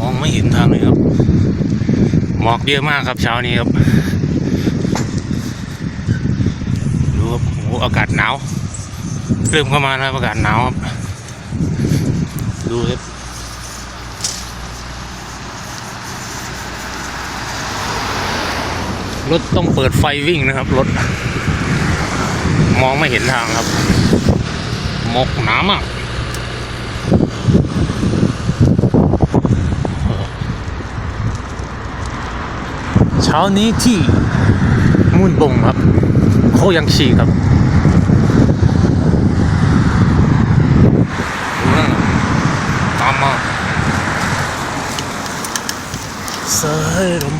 มองไม่เห็นทางเลยครับ หมอกเยอะมากครับเช้านี้ครับดูครับโอ้อากาศหนาวเริ่มเข้ามาแล้วอากาศหนาวครับ ดูครับรถต้องเปิดไฟวิ่งนะครับรถ มองไม่เห็นทางครับ หมอกหนามาก เช้านี้ที่มุ่นบงครับโคยังชีครับดูนั่นน่ะตามมาสายลม